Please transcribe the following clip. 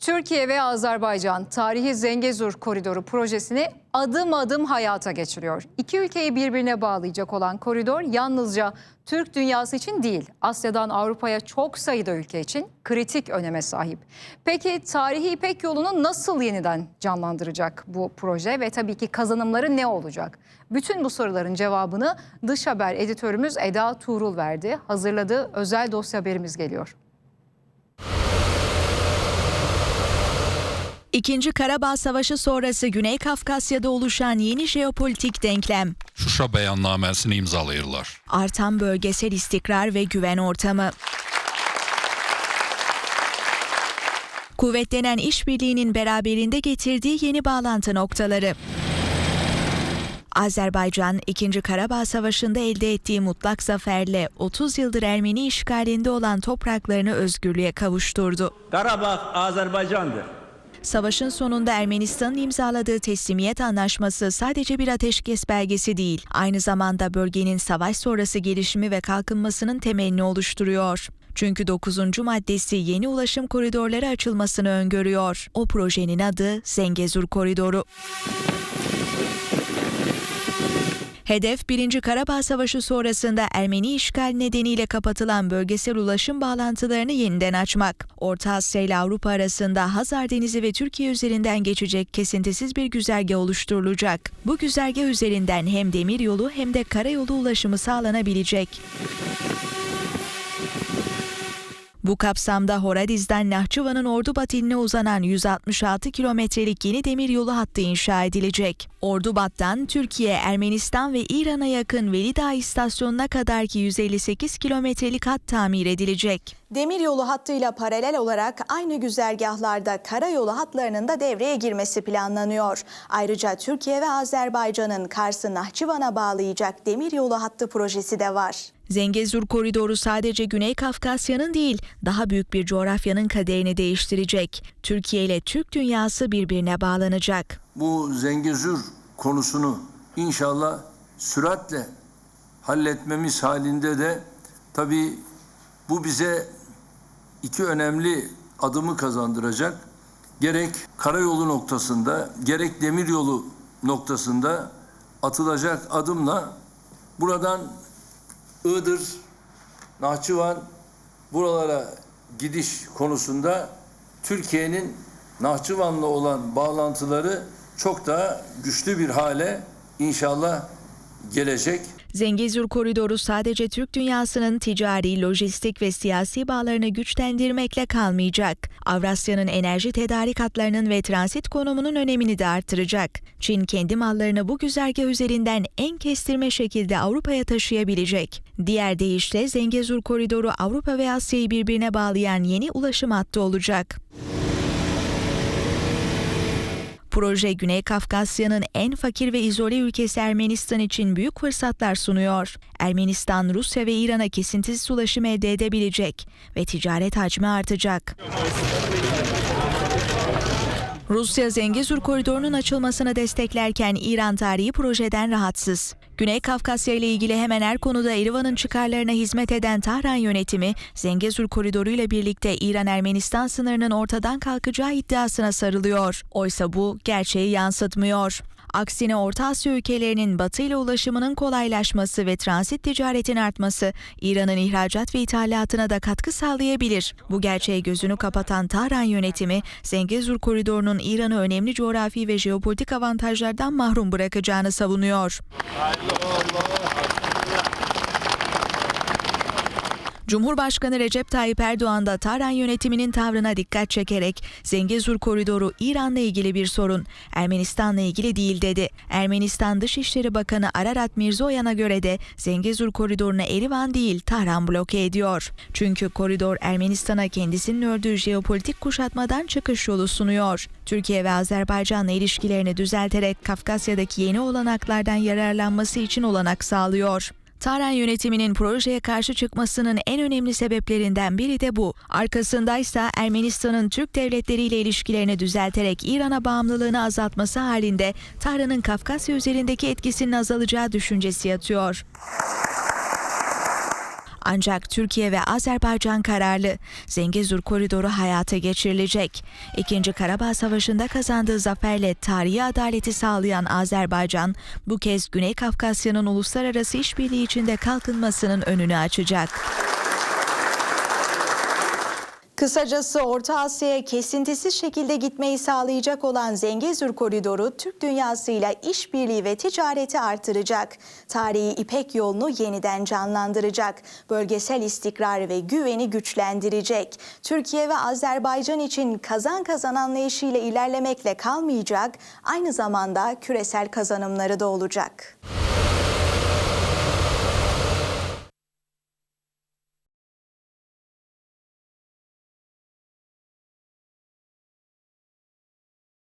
Türkiye ve Azerbaycan tarihi Zengezur Koridoru projesini adım adım hayata geçiriyor. İki ülkeyi birbirine bağlayacak olan koridor yalnızca Türk dünyası için değil, Asya'dan Avrupa'ya çok sayıda ülke için kritik öneme sahip. Peki tarihi İpek yolunu nasıl yeniden canlandıracak bu proje ve tabii ki kazanımları ne olacak? Bütün bu soruların cevabını Dış Haber editörümüz Eda Tuğrul verdi. Hazırladığı özel dosya haberimiz geliyor. İkinci Karabağ Savaşı sonrası Güney Kafkasya'da oluşan yeni jeopolitik denklem, Şuşa beyannamesini imzalayırlar. artan bölgesel istikrar ve güven ortamı. Kuvvetlenen işbirliğinin beraberinde getirdiği yeni bağlantı noktaları. Azerbaycan 2. Karabağ Savaşı'nda elde ettiği mutlak zaferle 30 yıldır Ermeni işgalinde olan topraklarını özgürlüğe kavuşturdu. Karabağ Azerbaycan'dır. Savaşın sonunda Ermenistan'ın imzaladığı teslimiyet anlaşması sadece bir ateşkes belgesi değil, aynı zamanda bölgenin savaş sonrası gelişimi ve kalkınmasının temelini oluşturuyor. Çünkü 9. maddesi yeni ulaşım koridorları açılmasını öngörüyor. O projenin adı Zengezur Koridoru. Hedef 1. Karabağ Savaşı sonrasında Ermeni işgal nedeniyle kapatılan bölgesel ulaşım bağlantılarını yeniden açmak. Orta Asya ile Avrupa arasında Hazar Denizi ve Türkiye üzerinden geçecek kesintisiz bir güzergah oluşturulacak. Bu güzergah üzerinden hem demir yolu hem de karayolu ulaşımı sağlanabilecek. Bu kapsamda Horadiz'den Nahçıvan'ın Ordubat iline uzanan 166 kilometrelik yeni demiryolu hattı inşa edilecek. Ordubat'tan Türkiye, Ermenistan ve İran'a yakın Velidağ istasyonuna kadarki 158 kilometrelik hat tamir edilecek. Demiryolu hattıyla paralel olarak aynı güzergahlarda karayolu hatlarının da devreye girmesi planlanıyor. Ayrıca Türkiye ve Azerbaycan'ın Kars'ı Nahçıvan'a bağlayacak demiryolu hattı projesi de var. Zengezur koridoru sadece Güney Kafkasya'nın değil, daha büyük bir coğrafyanın kaderini değiştirecek. Türkiye ile Türk dünyası birbirine bağlanacak. bu Zengezur konusunu inşallah süratle halletmemiz halinde de tabii bu bize iki önemli adımı kazandıracak. Gerek karayolu noktasında gerek demiryolu noktasında atılacak adımla buradan Iğdır, Nahçıvan buralara gidiş konusunda Türkiye'nin Nahçıvan'la olan bağlantıları çok daha güçlü bir hale inşallah gelecek. Zengezur koridoru sadece Türk dünyasının ticari, lojistik ve siyasi bağlarını güçlendirmekle kalmayacak. Avrasya'nın enerji tedarik hatlarının ve transit konumunun önemini de artıracak. Çin kendi mallarını bu güzergah üzerinden en kestirme şekilde Avrupa'ya taşıyabilecek. Diğer deyişle Zengezur koridoru Avrupa ve Asya'yı birbirine bağlayan yeni ulaşım hattı olacak. Proje Güney Kafkasya'nın en fakir ve izole ülkesi Ermenistan için büyük fırsatlar sunuyor. Ermenistan, Rusya ve İran'a kesintisiz ulaşım elde edebilecek ve ticaret hacmi artacak. Rusya Zengezur koridorunun açılmasını desteklerken İran tarihi projeden rahatsız. Güney Kafkasya ile ilgili hemen her konuda Erivan'ın çıkarlarına hizmet eden Tahran yönetimi, Zengezur koridoru ile birlikte İran-Ermenistan sınırının ortadan kalkacağı iddiasına sarılıyor. Oysa bu gerçeği yansıtmıyor. Aksine Orta Asya ülkelerinin batı ile ulaşımının kolaylaşması ve transit ticaretin artması İran'ın ihracat ve ithalatına da katkı sağlayabilir. Bu gerçeğe gözünü kapatan Tahran yönetimi Zengezur koridorunun İran'ı önemli coğrafi ve jeopolitik avantajlardan mahrum bırakacağını savunuyor. Cumhurbaşkanı Recep Tayyip Erdoğan da Tahran yönetiminin tavrına dikkat çekerek Zengezur koridoru İran'la ilgili bir sorun, Ermenistan'la ilgili değil dedi. Ermenistan Dışişleri Bakanı Ararat Mirzoyan'a göre de Zengezur koridorunu Erivan değil Tahran bloke ediyor. Çünkü koridor Ermenistan'a kendisinin ördüğü jeopolitik kuşatmadan çıkış yolu sunuyor. Türkiye ve Azerbaycan'la ilişkilerini düzelterek Kafkasya'daki yeni olanaklardan yararlanması için olanak sağlıyor. Tahran yönetiminin projeye karşı çıkmasının en önemli sebeplerinden biri de bu. Arkasındaysa Ermenistan'ın Türk devletleriyle ilişkilerini düzelterek İran'a bağımlılığını azaltması halinde Tahran'ın Kafkasya üzerindeki etkisinin azalacağı düşüncesi yatıyor. Ancak Türkiye ve Azerbaycan kararlı. Zengezur koridoru hayata geçirilecek. İkinci Karabağ Savaşı'nda kazandığı zaferle tarihi adaleti sağlayan Azerbaycan bu kez Güney Kafkasya'nın uluslararası işbirliği içinde kalkınmasının önünü açacak. Kısacası Orta Asya'ya kesintisiz şekilde gitmeyi sağlayacak olan Zengezur Koridoru Türk dünyasıyla işbirliği ve ticareti artıracak. Tarihi İpek yolunu yeniden canlandıracak. Bölgesel istikrar ve güveni güçlendirecek. Türkiye ve Azerbaycan için kazan kazan anlayışıyla ilerlemekle kalmayacak, aynı zamanda küresel kazanımları da olacak.